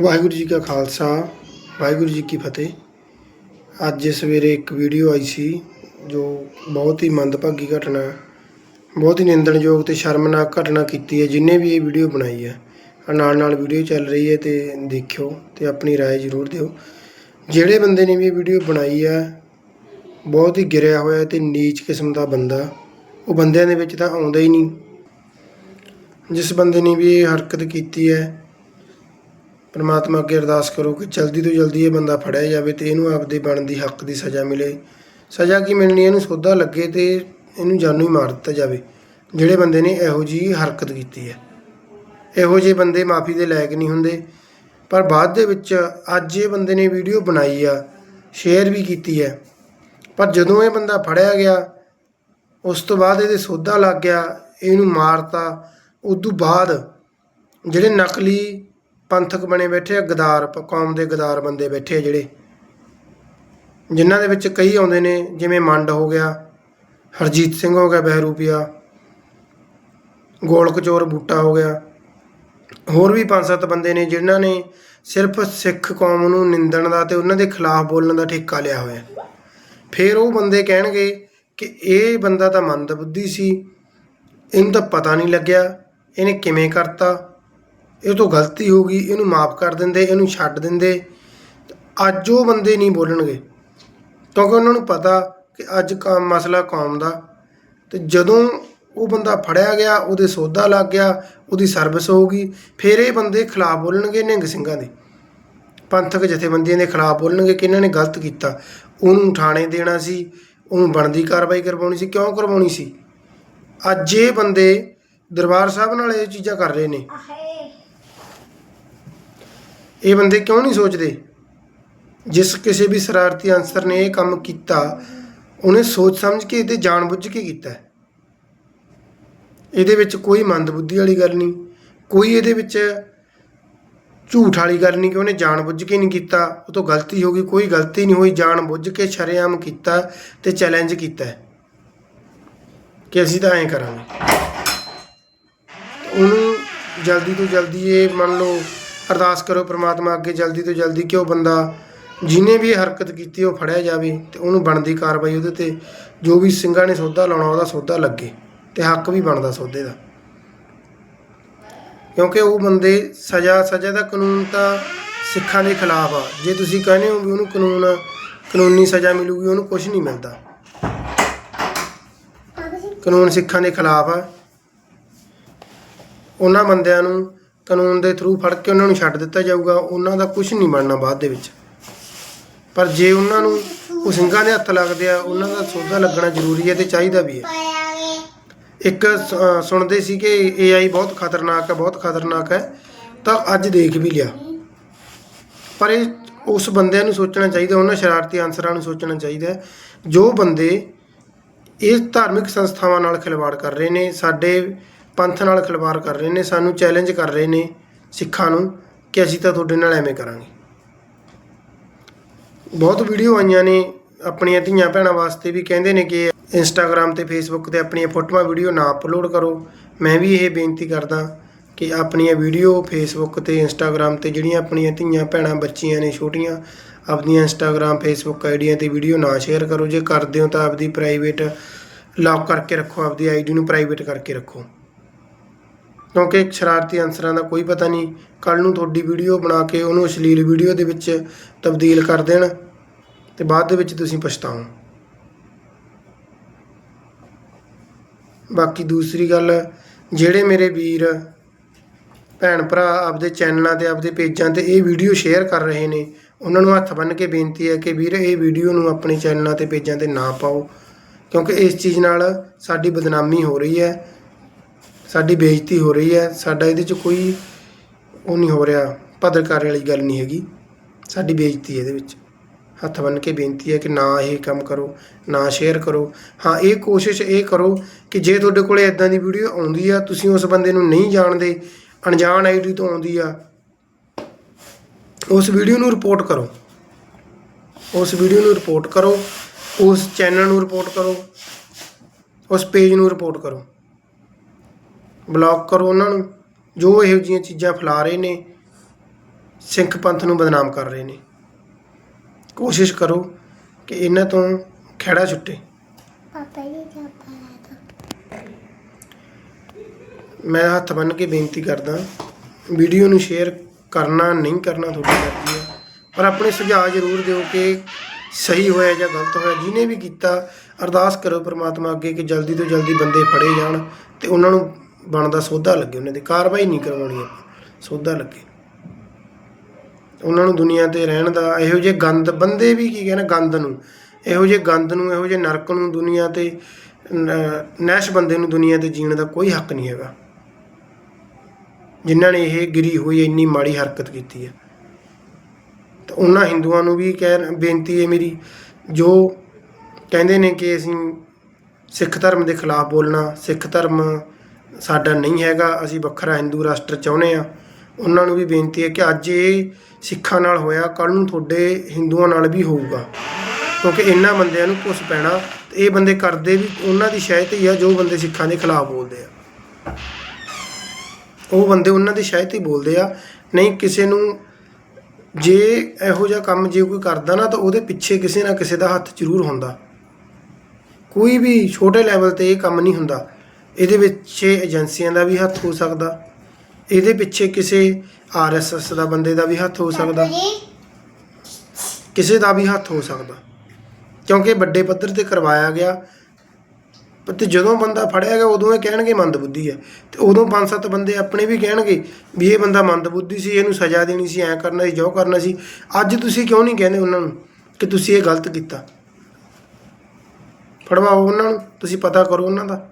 ਵਾਹਿਗੁਰੂ ਜੀ ਕਾ ਖਾਲਸਾ ਵਾਹਿਗੁਰੂ ਜੀ ਕੀ ਫਤਿਹ ਅੱਜ ਸਵੇਰੇ ਇੱਕ ਵੀਡੀਓ ਆਈ ਸੀ ਜੋ ਬਹੁਤ ਹੀ ਮੰਦਭਾਗੀ ਘਟਨਾ ਬਹੁਤ ਹੀ ਨਿੰਦਣਯੋਗ ਤੇ ਸ਼ਰਮਨਾਕ ਘਟਨਾ ਕੀਤੀ ਹੈ ਜਿਨੇ ਵੀ ਇਹ ਵੀਡੀਓ ਬਣਾਈ ਹੈ ਆਹ ਨਾਲ ਨਾਲ ਵੀਡੀਓ ਚੱਲ ਰਹੀ ਹੈ ਤੇ ਦੇਖਿਓ ਤੇ ਆਪਣੀ رائے ਜ਼ਰੂਰ ਦਿਓ ਜਿਹੜੇ ਬੰਦੇ ਨੇ ਵੀ ਇਹ ਵੀਡੀਓ ਬਣਾਈ ਹੈ ਬਹੁਤ ਹੀ ਗਿਰਿਆ ਹੋਇਆ ਤੇ ਨੀਚ ਕਿਸਮ ਦਾ ਬੰਦਾ ਉਹ ਬੰਦਿਆਂ ਦੇ ਵਿੱਚ ਤਾਂ ਆਉਂਦਾ ਹੀ ਨਹੀਂ ਜਿਸ ਬੰਦੇ ਨੇ ਵੀ ਇਹ ਹਰਕਤ ਕੀਤੀ ਹੈ ਪਰਮਾਤਮਾ ਅੱਗੇ ਅਰਦਾਸ ਕਰੋ ਕਿ ਜਲਦੀ ਤੋਂ ਜਲਦੀ ਇਹ ਬੰਦਾ ਫੜਿਆ ਜਾਵੇ ਤੇ ਇਹਨੂੰ ਆਪਦੇ ਬਣਦੀ ਹੱਕ ਦੀ ਸਜ਼ਾ ਮਿਲੇ। ਸਜ਼ਾ ਕੀ ਮਿਲਣੀ ਇਹਨੂੰ ਸੋਧਾ ਲੱਗੇ ਤੇ ਇਹਨੂੰ ਜਾਨੋਂ ਹੀ ਮਾਰ ਦਿੱਤਾ ਜਾਵੇ। ਜਿਹੜੇ ਬੰਦੇ ਨੇ ਇਹੋ ਜੀ ਹਰਕਤ ਕੀਤੀ ਹੈ। ਇਹੋ ਜਿਹੇ ਬੰਦੇ ਮਾਫੀ ਦੇ ਲਾਇਕ ਨਹੀਂ ਹੁੰਦੇ। ਪਰ ਬਾਅਦ ਦੇ ਵਿੱਚ ਅੱਜ ਇਹ ਬੰਦੇ ਨੇ ਵੀਡੀਓ ਬਣਾਈ ਆ, ਸ਼ੇਅਰ ਵੀ ਕੀਤੀ ਹੈ। ਪਰ ਜਦੋਂ ਇਹ ਬੰਦਾ ਫੜਿਆ ਗਿਆ, ਉਸ ਤੋਂ ਬਾਅਦ ਇਹਦੇ ਸੋਧਾ ਲੱਗ ਗਿਆ, ਇਹਨੂੰ ਮਾਰਤਾ। ਉਸ ਤੋਂ ਬਾਅਦ ਜਿਹੜੇ ਨਕਲੀ ਪੰਥਕ ਬਣੇ ਬੈਠੇ ਆ, ਗਦਾਰ ਪ- ਕੌਮ ਦੇ ਗਦਾਰ ਬੰਦੇ ਬੈਠੇ ਆ ਜਿਹੜੇ। ਜਿਨ੍ਹਾਂ ਦੇ ਵਿੱਚ ਕਈ ਆਉਂਦੇ ਨੇ, ਜਿਵੇਂ ਮੰਡ ਹੋ ਗਿਆ, ਹਰਜੀਤ ਸਿੰਘ ਹੋ ਗਿਆ, ਬਹਿਰੂਪੀਆ ਗੋਲਕਚੋਰ ਬੂਟਾ ਹੋ ਗਿਆ। ਹੋਰ ਵੀ ਪੰਜ ਸੱਤ ਬੰਦੇ ਨੇ ਜਿਨ੍ਹਾਂ ਨੇ ਸਿਰਫ ਸਿੱਖ ਕੌਮ ਨੂੰ ਨਿੰਦਣ ਦਾ ਤੇ ਉਹਨਾਂ ਦੇ ਖਿਲਾਫ ਬੋਲਣ ਦਾ ਠੇਕਾ ਲਿਆ ਹੋਇਆ। ਫਿਰ ਉਹ ਬੰਦੇ ਕਹਿਣਗੇ ਕਿ ਇਹ ਬੰਦਾ ਤਾਂ ਮੰਦਬੁੱਧੀ ਸੀ, ਇਹਨੂੰ ਤਾਂ ਪਤਾ ਨਹੀਂ ਲੱਗਿਆ, ਇਹਨੇ ਕਿਵੇਂ ਕਰਤਾ। ਇਹ ਤੋਂ ਗਲਤੀ ਹੋ ਗਈ, ਇਹਨੂੰ ਮਾਫ ਕਰ ਦਿੰਦੇ, ਇਹਨੂੰ ਛੱਡ ਦਿੰਦੇ। ਅੱਜ ਉਹ ਬੰਦੇ ਨਹੀਂ ਬੋਲਣਗੇ, ਕਿਉਂਕਿ ਉਹਨਾਂ ਨੂੰ ਪਤਾ ਕਿ ਅੱਜ ਕੰਮ ਮਸਲਾ ਕੌਮ ਦਾ। ਤੇ ਜਦੋਂ ਉਹ ਬੰਦਾ ਫੜਿਆ ਗਿਆ, ਉਹਦੇ ਸੌਦਾ ਲੱਗ ਗਿਆ, ਉਹਦੀ ਸਰਵਿਸ ਹੋਊਗੀ, ਫਿਰ ਇਹ ਬੰਦੇ ਖਿਲਾਫ ਬੋਲਣਗੇ ਨਿੰਗ ਸਿੰਘਾਂ ਦੇ। ਪੰਥਕ ਜਥੇਬੰਦੀਆਂ ਦੇ ਖਿਲਾਫ ਬੋਲਣਗੇ ਕਿ ਇਹਨਾਂ ਨੇ ਗਲਤ ਕੀਤਾ। ਉਹਨੂੰ ਥਾਣੇ ਦੇਣਾ ਸੀ, ਉਹਨੂੰ ਬਣਦੀ ਕਾਰਵਾਈ ਕਰਵਾਉਣੀ ਸੀ, ਕਿਉਂ ਕਰਵਾਉਣੀ ਸੀ? ਅੱਜ ਇਹ ਬੰਦੇ ਦਰਬਾਰ ਸਾਹਿਬ ਨਾਲ ਇਹ ਚੀਜ਼ਾਂ ਕਰ ਰਹੇ ਨੇ। ਇਹ ਬੰਦੇ ਕਿਉਂ ਨਹੀਂ ਸੋਚਦੇ? ਜਿਸ ਕਿਸੇ ਵੀ ਸ਼ਰਾਰਤੀ ਅਨਸਰ ਨੇ ਇਹ ਕੰਮ ਕੀਤਾ, ਉਹਨੇ ਸੋਚ ਸਮਝ ਕੇ ਤੇ ਜਾਣਬੁੱਝ ਕੇ ਕੀਤਾ। ਇਹਦੇ ਵਿੱਚ ਕੋਈ ਮੰਦਬੁੱਧੀ ਵਾਲੀ ਗੱਲ ਨਹੀਂ, ਕੋਈ ਇਹਦੇ ਵਿੱਚ ਝੂਠ ਵਾਲੀ ਗੱਲ ਨਹੀਂ ਕਿ ਉਹਨੇ ਜਾਣਬੁੱਝ ਕੇ ਨਹੀਂ ਕੀਤਾ। ਉਹ ਤੋਂ ਗਲਤੀ ਹੋ ਗਈ, ਕੋਈ ਗਲਤੀ ਨਹੀਂ ਹੋਈ ਜਾਣਬੁੱਝ ਕੇ ਸ਼ਰੇਆਮ ਕੀਤਾ ਤੇ ਚੈਲੰਜ ਕੀਤਾ। ਕਿ ਅਸੀਂ ਤਾਂ ਐਂ ਕਰਾਂਗੇ। ਉਹਨੂੰ ਜਲਦੀ ਤੋਂ ਜਲਦੀ ਇਹ ਮੰਨ ਲਓ ਅਰਦਾਸ ਕਰੋ ਪ੍ਰਮਾਤਮਾ ਅੱਗੇ ਜਲਦੀ ਤੋਂ ਜਲਦੀ ਕਿ ਉਹ ਬੰਦਾ ਜਿਹਨੇ ਵੀ ਹਰਕਤ ਕੀਤੀ ਉਹ ਫੜਿਆ ਜਾਵੇ ਤੇ ਉਹਨੂੰ ਬਣਦੀ ਕਾਰਵਾਈ ਉਹਦੇ ਤੇ ਜੋ ਵੀ ਸਿੰਘਾਂ ਨੇ ਸੌਦਾ ਲਾਉਣਾ ਉਹਦਾ ਸੌਦਾ ਲੱਗੇ ਤੇ ਹੱਕ ਵੀ ਬਣਦਾ ਸੌਦੇ ਦਾ। ਕਿਉਂਕਿ ਉਹ ਬੰਦੇ ਸਜ਼ਾ ਸਜ਼ਾ ਦਾ ਕਾਨੂੰਨ ਤਾਂ ਸਿੱਖਾਂ ਦੇ ਖਿਲਾਫ ਆ। ਜੇ ਤੁਸੀਂ ਕਹਿੰਦੇ ਹੋ ਵੀ ਉਹਨੂੰ ਕਾਨੂੰਨ, ਕਾਨੂੰਨੀ ਸਜ਼ਾ ਮਿਲੂਗੀ, ਉਹਨੂੰ ਕੁਝ ਨਹੀਂ ਮਿਲਦਾ। ਕਾਨੂੰਨ ਸਿੱਖਾਂ ਦੇ ਖਿਲਾਫ ਆ। ਉਹਨਾਂ ਬੰਦਿਆਂ ਨੂੰ ਕਾਨੂੰਨ ਦੇ ਥਰੂ ਫੜ ਕੇ ਉਹਨਾਂ ਨੂੰ ਛੱਡ ਦਿੱਤਾ ਜਾਊਗਾ, ਉਹਨਾਂ ਦਾ ਕੁਝ ਨਹੀਂ ਬਣਨਾ ਬਾਅਦ ਦੇ ਵਿੱਚ। ਪਰ ਜੇ ਉਹਨਾਂ ਨੂੰ ਉਹ ਸਿੰਘਾਂ ਦੇ ਹੱਥ ਲੱਗਦੇ ਆ, ਉਹਨਾਂ ਦਾ ਸੌਦਾ ਲੱਗਣਾ ਜ਼ਰੂਰੀ ਹੈ ਤੇ ਚਾਹੀਦਾ ਵੀ ਹੈ। ਇੱਕ ਸੁਣਦੇ ਸੀ ਕਿ AI ਬਹੁਤ ਖਤਰਨਾਕ ਹੈ, ਬਹੁਤ ਖਤਰਨਾਕ ਹੈ, ਤਾਂ ਅੱਜ ਦੇਖ ਵੀ ਲਿਆ। ਪਰ ਇਹ ਉਸ ਬੰਦਿਆਂ ਨੂੰ ਸੋਚਣਾ ਚਾਹੀਦਾ, ਉਹਨਾਂ ਸ਼ਰਾਰਤੀ ਅਨਸਰਾਂ ਨੂੰ ਸੋਚਣਾ ਚਾਹੀਦਾ ਜੋ ਬੰਦੇ ਇਹ ਧਾਰਮਿਕ ਸੰਸਥਾਵਾਂ ਨਾਲ ਖਿਲਵਾੜ ਕਰ ਰਹੇ ਨੇ, ਸਾਡੇ ਪੰਥ ਨਾਲ ਖਿਲਵਾੜ ਕਰ ਰਹੇ ਨੇ, ਸਾਨੂੰ ਚੈਲੰਜ ਕਰ ਰਹੇ ਨੇ ਸਿੱਖਾਂ ਨੂੰ ਕਿ ਅਸੀਂ ਤਾਂ ਤੁਹਾਡੇ ਨਾਲ ਐਵੇਂ ਕਰਾਂਗੇ। ਬਹੁਤ ਵੀਡੀਓ ਆਈਆਂ ਨੇ ਆਪਣੀਆਂ ਧੀਆਂ ਭੈਣਾਂ ਵਾਸਤੇ ਵੀ, ਕਹਿੰਦੇ ਨੇ ਕਿ ਇੰਸਟਾਗ੍ਰam ਤੇ ਫੇਸਬੁੱਕ ਤੇ ਆਪਣੀਆਂ ਫੋਟੋਆਂ ਵੀਡੀਓ ਨਾ ਅਪਲੋਡ ਕਰੋ। ਮੈਂ ਵੀ ਇਹ ਬੇਨਤੀ ਕਰਦਾ ਕਿ ਆਪਣੀਆਂ ਵੀਡੀਓ ਫੇਸਬੁੱਕ ਤੇ ਇੰਸਟਾਗ੍ਰam ਤੇ ਜਿਹੜੀਆਂ ਆਪਣੀਆਂ ਧੀਆਂ ਭੈਣਾਂ, ਬੱਚੀਆਂ ਨੇ, ਛੋਟੀਆਂ, ਆਪਣੀਆਂ ਇੰਸਟਾਗ੍ਰam ਫੇਸਬੁੱਕ ਆਈਡੀਆਂ ਤੇ ਵੀਡੀਓ ਨਾ ਸ਼ੇਅਰ ਕਰੋ। ਜੇ ਕਰਦੇ ਹੋ ਤਾਂ ਆਪਦੀ ਪ੍ਰਾਈਵੇਟ ਲੌਕ ਕਰਕੇ ਰੱਖੋ, ਆਪਦੀ ਆਈਡੀ ਨੂੰ ਪ੍ਰਾਈਵੇਟ ਕਰਕੇ ਰੱਖੋ। ਕਿਉਂਕਿ ਸ਼ਰਾਰਤੀ ਅਨਸਰਾਂ ਦਾ ਕੋਈ ਪਤਾ ਨਹੀਂ। ਕੱਲ ਨੂੰ ਤੁਹਾਡੀ ਵੀਡੀਓ ਬਣਾ ਕੇ ਉਹਨੂੰ ਅਸ਼ਲੀਲ ਵੀਡੀਓ ਦੇ ਵਿੱਚ ਤਬਦੀਲ ਕਰ ਦੇਣ ਤੇ ਬਾਅਦ ਦੇ ਵਿੱਚ ਤੁਸੀਂ ਪਛਤਾਓ। ਬਾਕੀ ਦੂਸਰੀ ਗੱਲ, ਜਿਹੜੇ ਮੇਰੇ ਵੀਰ, ਭੈਣ ਭਰਾ ਆਪਦੇ ਚੈਨਲਾਂ ਤੇ, ਆਪਦੇ ਪੇਜਾਂ ਤੇ ਇਹ ਵੀਡੀਓ ਸ਼ੇਅਰ ਕਰ ਰਹੇ ਨੇ, ਉਹਨਾਂ ਨੂੰ ਹੱਥ ਬੰਨ੍ਹ ਕੇ ਬੇਨਤੀ ਹੈ ਕਿ ਵੀਰ, ਇਹ ਵੀਡੀਓ ਨੂੰ ਆਪਣੇ ਚੈਨਲਾਂ ਤੇ, ਪੇਜਾਂ ਤੇ ਨਾ ਪਾਓ। ਕਿਉਂਕਿ ਇਸ ਚੀਜ਼ ਨਾਲ ਸਾਡੀ ਬਦਨਾਮੀ ਹੋ ਰਹੀ ਹੈ। ਸਾਡੀ ਬੇਇੱਜ਼ਤੀ ਹੋ ਰਹੀ ਹੈ, ਸਾਡਾ ਇਹਦੇ 'ਚ ਕੋਈ ਉਹ ਨਹੀਂ ਹੋ ਰਿਹਾ ਭਦਰਕਾਰੇ ਵਾਲੀ ਗੱਲ ਨਹੀਂ ਹੈਗੀ। ਸਾਡੀ ਬੇਇੱਜ਼ਤੀ ਹੈ ਇਹਦੇ ਵਿੱਚ। ਹੱਥ ਬੰਨ੍ਹ ਕੇ ਬੇਨਤੀ ਹੈ ਕਿ ਨਾ ਇਹ ਕੰਮ ਕਰੋ, ਨਾ ਸ਼ੇਅਰ ਕਰੋ। ਹਾਂ, ਇਹ ਕੋਸ਼ਿਸ਼ ਇਹ ਕਰੋ ਕਿ ਜੇ ਤੁਹਾਡੇ ਕੋਲੇ ਇਦਾਂ ਦੀ ਵੀਡੀਓ ਆਉਂਦੀ ਆ, ਤੁਸੀਂ ਉਸ ਬੰਦੇ ਨੂੰ ਨਹੀਂ ਜਾਣਦੇ, ਅਣਜਾਣ ਆਈਡੀ ਤੋਂ ਆਉਂਦੀ ਆ, ਉਸ ਵੀਡੀਓ ਨੂੰ ਰਿਪੋਰਟ ਕਰੋ। ਉਸ ਵੀਡੀਓ ਨੂੰ ਰਿਪੋਰਟ ਕਰੋ, ਉਸ ਚੈਨਲ ਨੂੰ ਰਿਪੋਰਟ ਕਰੋ, ਉਸ ਪੇਜ ਨੂੰ ਰਿਪੋਰਟ ਕਰੋ। ਬਲੌਕ ਕਰੋ ਉਹਨਾਂ ਨੂੰ। ਜੋ ਇਹੋ ਜਿਹੀਆਂ ਚੀਜ਼ਾਂ ਫੈਲਾ ਰਹੇ ਨੇ ਸਿੱਖ ਪੰਥ ਨੂੰ ਬਦਨਾਮ ਕਰ ਰਹੇ ਨੇ। ਕੋਸ਼ਿਸ਼ ਕਰੋ ਕਿ ਇਹਨਾਂ ਤੋਂ ਖਹਿੜਾ ਛੁੱਟੇ। ਪਾਪਾ ਜੀ ਮੈਂ ਹੱਥ ਬੰਨ੍ਹ ਕੇ ਬੇਨਤੀ ਕਰਦਾ ਵੀਡੀਓ ਨੂੰ ਸ਼ੇਅਰ ਕਰਨਾ ਨਹੀਂ ਕਰਨਾ ਤੁਹਾਡੀ ਮਰਜ਼ੀ ਹੈ ਪਰ ਆਪਣੇ ਸੁਝਾਅ ਜ਼ਰੂਰ ਦਿਓ ਕਿ ਸਹੀ ਹੋਇਆ ਜਾਂ ਗਲਤ ਹੋਇਆ। ਜਿਹਨੇ ਵੀ ਕੀਤਾ ਅਰਦਾਸ ਕਰੋ ਪ੍ਰਮਾਤਮਾ ਅੱਗੇ ਕਿ ਜਲਦੀ ਤੋਂ ਜਲਦੀ ਬੰਦੇ ਫੜੇ ਜਾਣ ਤੇ ਉਹਨਾਂ ਨੂੰ ਬਣਦਾ ਸੌਦਾ ਲੱਗੇ ਉਹਨਾਂ ਦੀ ਕਾਰਵਾਈ ਨਹੀਂ ਕਰਵਾਉਣੀ ਆਪਾਂ, ਸੋਧਾ ਲੱਗੇ। ਉਹਨਾਂ ਨੂੰ ਦੁਨੀਆ ਤੇ ਰਹਿਣ ਦਾ ਇਹੋ ਜਿਹੇ ਗੰਦ, ਬੰਦੇ ਵੀ ਕੀ ਕਹਿੰਦੇ, ਗੰਦ ਨੂੰ, ਇਹੋ ਜਿਹੇ ਗੰਦ ਨੂੰ, ਇਹੋ ਜਿਹੇ ਨਰਕ ਨੂੰ ਦੁਨੀਆ ਤੇ, ਨ- ਨੈਸ਼ ਬੰਦੇ ਨੂੰ ਦੁਨੀਆ ਤੇ ਜੀਣ ਦਾ ਕੋਈ ਹੱਕ ਨਹੀਂ ਹੈਗਾ। ਜਿਨ੍ਹਾਂ ਨੇ ਇਹ ਗਿਰੀ ਹੋਈ ਇੰਨੀ ਮਾੜੀ ਹਰਕਤ ਕੀਤੀ ਹੈ। ਤਾਂ ਉਹਨਾਂ ਹਿੰਦੂਆਂ ਨੂੰ ਵੀ ਕਹਿ, ਬੇਨਤੀ ਹੈ ਮੇਰੀ, ਜੋ ਕਹਿੰਦੇ ਨੇ ਕਿ ਅਸੀਂ ਸਿੱਖ ਧਰਮ ਦੇ ਖਿਲਾਫ ਬੋਲਣਾ, ਸਿੱਖ ਧਰਮ ਸਾਡਾ ਨਹੀਂ ਹੈਗਾ, ਅਸੀਂ ਵੱਖਰਾ ਹਿੰਦੂ ਰਾਸ਼ਟਰ ਚਾਹੁੰਦੇ ਆ ਉਹਨਾਂ ਨੂੰ ਵੀ ਬੇਨਤੀ ਹੈ ਕਿ ਅੱਜ ਇਹ ਸਿੱਖਾਂ ਨਾਲ ਹੋਇਆ ਕੱਲ ਨੂੰ ਤੁਹਾਡੇ ਹਿੰਦੂਆਂ ਨਾਲ ਵੀ ਹੋਊਗਾ। ਕਿਉਂਕਿ ਇਹਨਾਂ ਬੰਦਿਆਂ ਨੂੰ ਕੁਛ ਪੈਣਾ ਇਹ ਬੰਦੇ ਕਰਦੇ ਵੀ, ਉਹਨਾਂ ਦੀ ਸ਼ਾਇਤ ਹੀ ਆ, ਜੋ ਬੰਦੇ ਸਿੱਖਾਂ ਦੇ ਖਿਲਾਫ ਬੋਲਦੇ ਆ। ਉਹ ਬੰਦੇ ਉਹਨਾਂ ਦੀ ਸ਼ਾਇਦ ਹੀ ਬੋਲਦੇ ਆ। ਨਹੀਂ, ਕਿਸੇ ਨੂੰ ਜੇ ਇਹੋ ਜਿਹਾ ਕੰਮ ਜੇ ਕੋਈ ਕਰਦਾ ਨਾ, ਤਾਂ ਉਹਦੇ ਪਿੱਛੇ ਕਿਸੇ ਨਾ ਕਿਸੇ ਦਾ ਹੱਥ ਜ਼ਰੂਰ ਹੁੰਦਾ। ਕੋਈ ਵੀ ਛੋਟੇ ਲੈਵਲ ਤੇ ਇਹ ਕੰਮ ਨਹੀਂ ਹੁੰਦਾ। ਇਹਦੇ ਵਿੱਚ ਏਜੰਸੀਆਂ ਦਾ ਵੀ ਹੱਥ ਹੋ ਸਕਦਾ। ਇਹਦੇ ਪਿੱਛੇ ਕਿਸੇ ਆਰਐਸਐਸ ਦਾ ਬੰਦੇ ਦਾ ਵੀ ਹੱਥ ਹੋ ਸਕਦਾ। ਕਿਸੇ ਦਾ ਵੀ ਹੱਥ ਹੋ ਸਕਦਾ। ਕਿਉਂਕਿ ਵੱਡੇ ਪੱਧਰ ਤੇ ਕਰਵਾਇਆ ਗਿਆ। ਤੇ ਜਦੋਂ ਬੰਦਾ ਫੜਿਆ ਗਿਆ ਉਦੋਂ ਇਹ ਕਹਿਣਗੇ ਮੰਦਬੁੱਧੀ ਹੈ। ਤੇ ਉਦੋਂ ਪੰਜ ਸੱਤ ਬੰਦੇ ਆਪਣੇ ਵੀ ਕਹਿਣਗੇ ਵੀ ਇਹ ਬੰਦਾ ਮੰਦਬੁੱਧੀ ਸੀ ਇਹਨੂੰ ਸਜ਼ਾ ਦੇਣੀ ਸੀ ਐਂ ਕਰਨਾ ਸੀ ਜੋ ਕਰਨਾ ਸੀ। ਅੱਜ ਤੁਸੀਂ ਕਿਉਂ ਨਹੀਂ ਕਹਿੰਦੇ ਉਹਨਾਂ ਨੂੰ ਕਿ ਤੁਸੀਂ ਇਹ ਗਲਤ ਕੀਤਾ? ਫੜਵਾਓ ਉਹਨਾਂ ਨੂੰ ਤੁਸੀਂ ਪਤਾ ਕਰੋ ਉਹਨਾਂ ਦਾ।